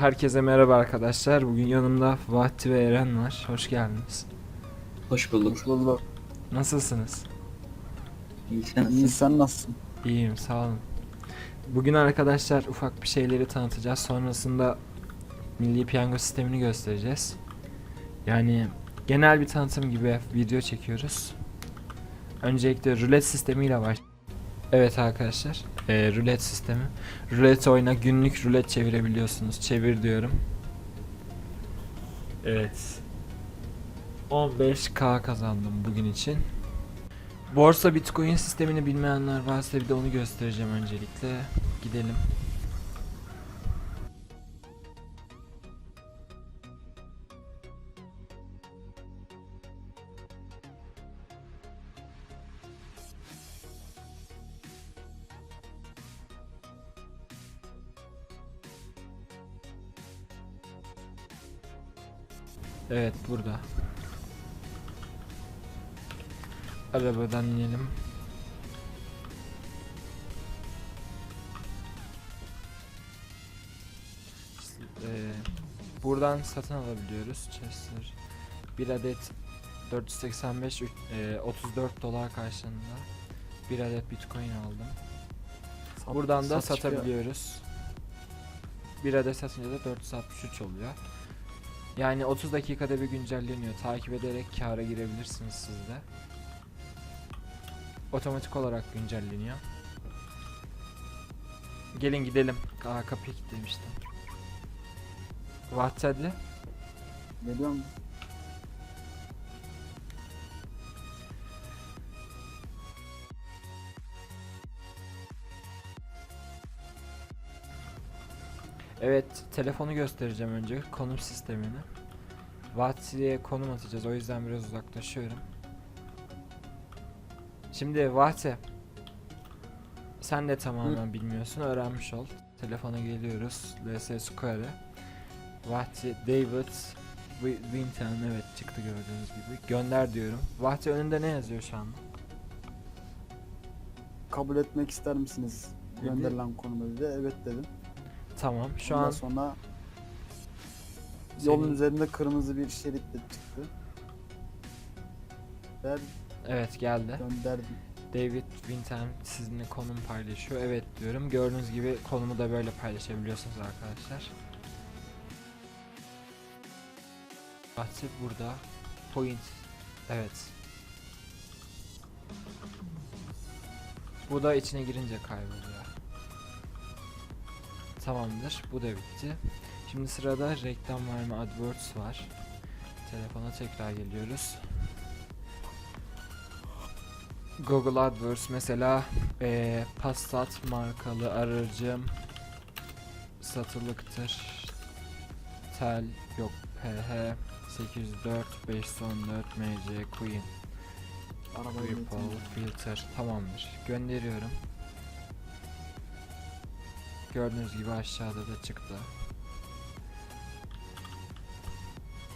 Herkese merhaba arkadaşlar. Bugün yanımda Vahdi ve Eren var. Hoş geldiniz. Hoş bulduk. Hoş bulduk. Nasılsınız? İyi sen İyi sen nasılsın? İyiyim, sağ olun. Bugün arkadaşlar ufak bir şeyleri tanıtacağız. Sonrasında Milli Piyango sistemini göstereceğiz. Yani genel bir tanıtım gibi video çekiyoruz. Öncelikle rulet sistemiyle baş. Evet arkadaşlar, eee rulet sistemi. Rulet oyuna günlük rulet çevirebiliyorsunuz. Çevir diyorum. Evet. 15k kazandım bugün için. Borsa Bitcoin sistemini bilmeyenler varsa bir de onu göstereceğim öncelikle. Gidelim. Evet burada. Arabadan inelim. Eee, buradan satın alabiliyoruz Chester. Bir adet 485 üç- eee, 34 dolar karşılığında bir adet Bitcoin aldım. Sat- Buradan da satış satabiliyoruz. Bir adet satınca da 463 oluyor. Yani 30 dakikada bir güncelleniyor. Takip ederek kâra girebilirsiniz siz de. Otomatik olarak güncelleniyor. Gelin gidelim. Aa, kapıyı kilitlemiştim. Vahçeli. Geliyor mu? Evet, telefonu göstereceğim önce. Konum sistemini. Vahçeli'ye konum atacağız. O yüzden biraz uzaklaşıyorum. Şimdi Vahçe. Sen de tamamen bilmiyorsun. Öğrenmiş ol. Telefona geliyoruz. LS Square. Vahçe David Wi- Winton evet çıktı gördüğünüz gibi. Gönder diyorum. Vahçe önünde ne yazıyor şu anda? Kabul etmek ister misiniz? Gönderilen konuma dedi. Evet dedim. Tamam. Şu Ondan an sonra senin- yolun üzerinde kırmızı bir şerit de çıktı. Ver evet geldi. gönderdim. David Winton sizinle konum paylaşıyor. Evet diyorum. Gördüğünüz gibi konumu da böyle paylaşabiliyorsunuz arkadaşlar. Bahçe burada. Point. Evet. Bu da içine girince kayboluyor. Tamamdır. Bu da bitti. Şimdi sırada reklam verme AdWords var. Telefona tekrar geliyoruz. Google AdWords mesela eee Passat markalı aracım satılıktır. Tel yok PH 804 514 MC Queen getirdim. filter tamamdır. Gönderiyorum. Gördüğünüz gibi aşağıda da çıktı.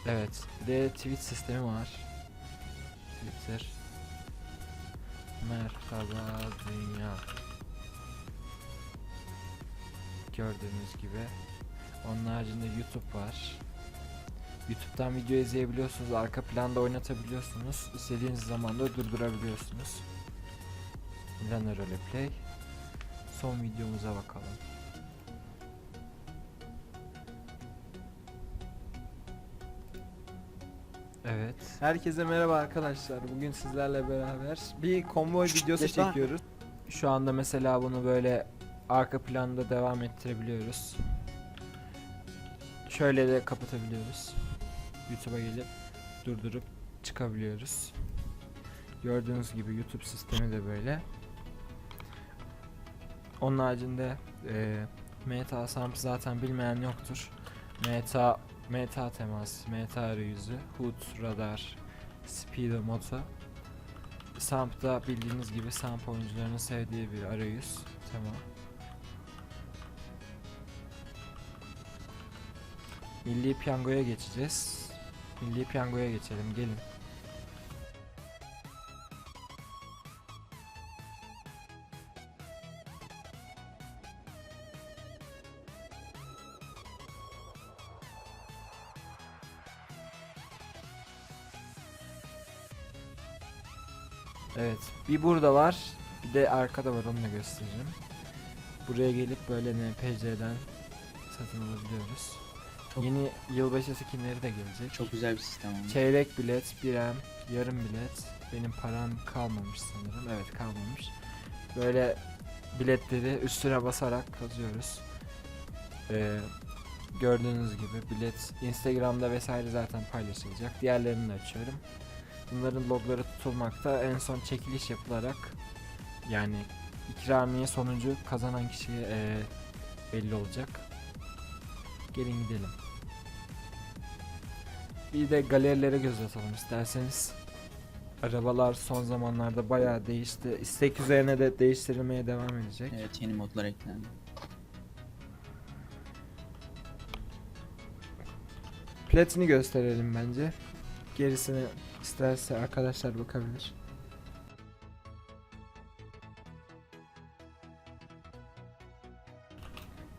Evet, bir de tweet sistemi var. Twitter. Merhaba dünya. Gördüğünüz gibi. Onun haricinde YouTube var. YouTube'dan video izleyebiliyorsunuz, arka planda oynatabiliyorsunuz. İstediğiniz zaman da durdurabiliyorsunuz. Milano Roleplay. Son videomuza bakalım. Evet. Herkese merhaba arkadaşlar. Bugün sizlerle beraber bir konvoy videosu geç lan. çekiyoruz. Şu anda mesela bunu böyle arka planda devam ettirebiliyoruz. Şöyle de kapatabiliyoruz. YouTube'a gelip durdurup çıkabiliyoruz. Gördüğünüz gibi YouTube sistemi de böyle. Onun haricinde e, meta samp zaten bilmeyen yoktur. Meta meta temas, meta arayüzü, HUD, radar, speedo moto. Samp da bildiğiniz gibi Samp oyuncularının sevdiği bir arayüz tema. Milli Piyango'ya geçeceğiz. Milli Piyango'ya geçelim gelin. Evet. Bir burada var. Bir de arkada var onu da göstereceğim. Buraya gelip böyle NPC'den satın alabiliyoruz. Çok- Yeni yılbaşı skinleri de gelecek. Çok güzel bir sistem olmuş. Çeyrek bilet, birem, yarım bilet. Benim param kalmamış sanırım. Evet kalmamış. Böyle biletleri üstüne basarak kazıyoruz. Ee, gördüğünüz gibi bilet Instagram'da vesaire zaten paylaşılacak. Diğerlerini de açıyorum. Bunların logları tutulmakta. En son çekiliş yapılarak yani ikramiye sonucu kazanan kişiye ee, belli olacak. Gelin gidelim. Bir de galerilere göz atalım isterseniz. Arabalar son zamanlarda bayağı değişti. İstek üzerine de değiştirilmeye devam edecek. Evet yeni modlar eklendi. Platini gösterelim bence. Gerisini isterse arkadaşlar bakabilir.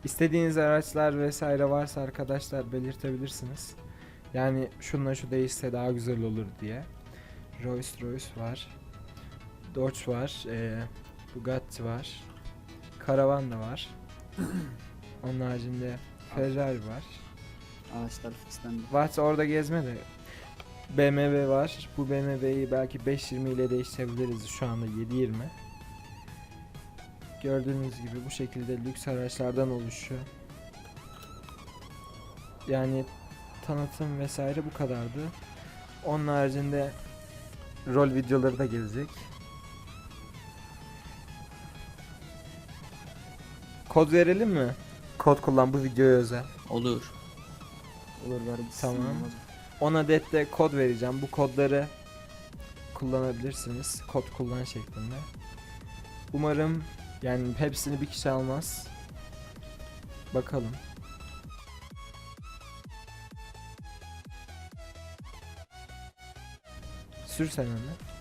İstediğiniz araçlar vesaire varsa arkadaşlar belirtebilirsiniz. Yani şunla şu değişse daha güzel olur diye. Rolls Royce var. Dodge var. eee, Bugatti var. Karavan da var. Onun haricinde Ferrari var. Ağaçlar fixlendi. Varsa orada gezme de BMW var. Bu BMW'yi belki 520 ile değiştirebiliriz. Şu anda 720. Gördüğünüz gibi bu şekilde lüks araçlardan oluşuyor. Yani tanıtım vesaire bu kadardı. Onun haricinde rol videoları da gelecek. Kod verelim mi? Kod kullan bu videoya özel. Olur. Olur ver. Tamam. Olmaz. 10 adet de kod vereceğim. Bu kodları kullanabilirsiniz. Kod kullan şeklinde. Umarım yani hepsini bir kişi almaz. Bakalım. Sür sen onu.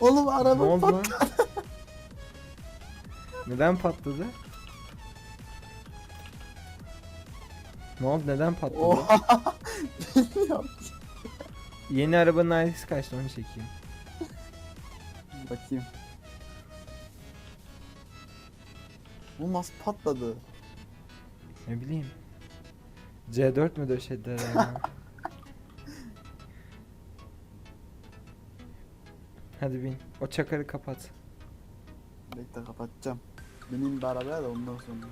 Oğlum Ne araba oldu pat. lan? Neden patladı? Ne oldu? Neden patladı? Oha. Bilmiyorum. Yeni arabanın ailesi kaçtı onu çekeyim. Bakayım. Bu nasıl patladı? Ne bileyim. C4 mü döşediler ya? Hadi bin. O çakarı kapat. Bekle kapatacağım. Bir arabaya da ondan sonra.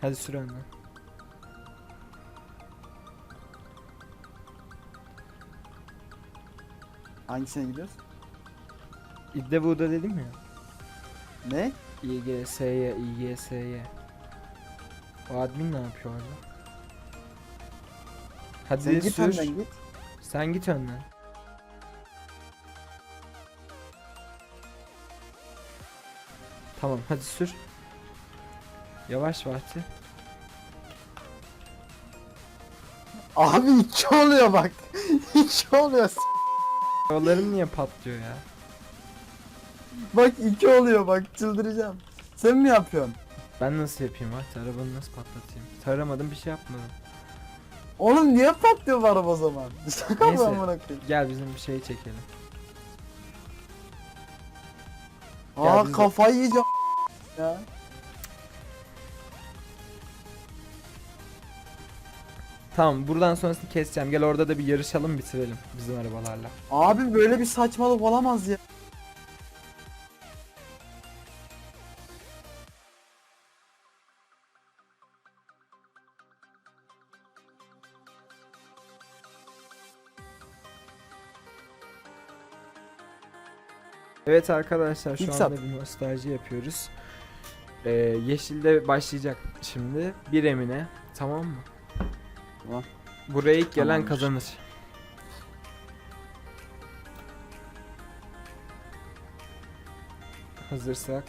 Hadi sür önden. Hangisine gidiyoruz? İddevu'da dedim ya. Ne? İGS'ye, İGS'ye. O admin ne yapıyor orada? Hadi Sen git sür. önden git. Sen git önden. Tamam hadi sür. Yavaş Vahti. Abi iki oluyor bak. iki oluyor. S- Yolların niye patlıyor ya? Bak iki oluyor bak çıldıracağım. Sen mi yapıyorsun? Ben nasıl yapayım Vahti? Arabanı nasıl patlatayım? Taramadım bir şey yapmadım. Oğlum niye patlıyor bu araba o zaman? Şaka mı Neyse. amına koyayım? Gel bizim bir şey çekelim. Aa biz de- kafayı yiyeceğim ya. Tamam buradan sonrasını keseceğim. Gel orada da bir yarışalım bitirelim bizim arabalarla. Abi böyle bir saçmalık olamaz ya. Evet arkadaşlar şu İlk anda sat. bir nostalji yapıyoruz. Ee, yeşilde başlayacak şimdi. Bir Emine. Tamam mı? Tamam. Buraya ilk gelen Tamamdır. kazanır. Hazırsak.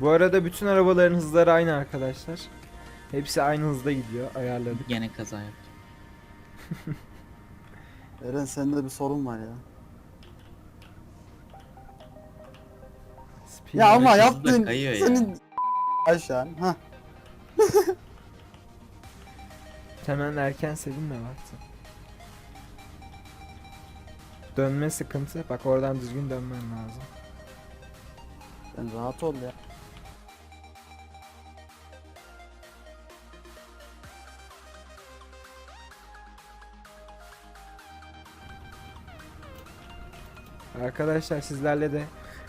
Bu arada bütün arabaların hızları aynı arkadaşlar. Hepsi aynı hızda gidiyor. Ayarladık. Gene kaza yaptım. Eren sende bir sorun var ya. Speed Ya ama hızlı yaptın. kayıyor ya. Senin aşağı. Ha. Hemen erken sevin de varsa. Dönme sıkıntı. Bak oradan düzgün dönmen lazım. Sen rahat ol ya. Arkadaşlar sizlerle de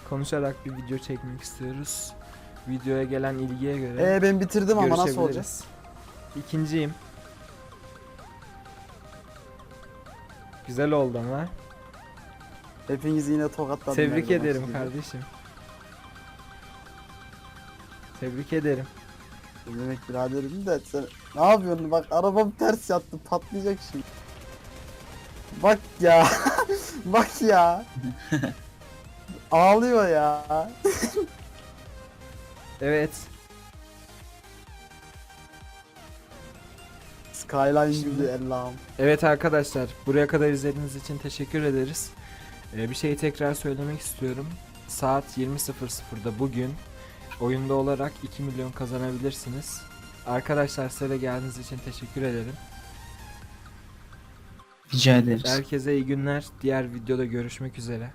konuşarak bir video çekmek istiyoruz. Videoya gelen ilgiye göre Ee ben bitirdim ama nasıl görüşebiliriz. İkinciyim. Güzel oldu ama. Hepinizi yine tokatladım. Tebrik ederim gibi. kardeşim. Tebrik ederim. Ne Demek biraderim de sen ne yapıyorsun bak arabam ters yattı patlayacak şimdi. Bak ya. bak ya. Ağlıyor ya. Evet. Skyline Şimdi- gibi Allah'ım. Evet arkadaşlar buraya kadar izlediğiniz için teşekkür ederiz. Ee, bir şeyi tekrar söylemek istiyorum. Saat 20.00'da bugün oyunda olarak 2 milyon kazanabilirsiniz. Arkadaşlar size de geldiğiniz için teşekkür ederim. Rica ederiz. Herkese iyi günler. Diğer videoda görüşmek üzere.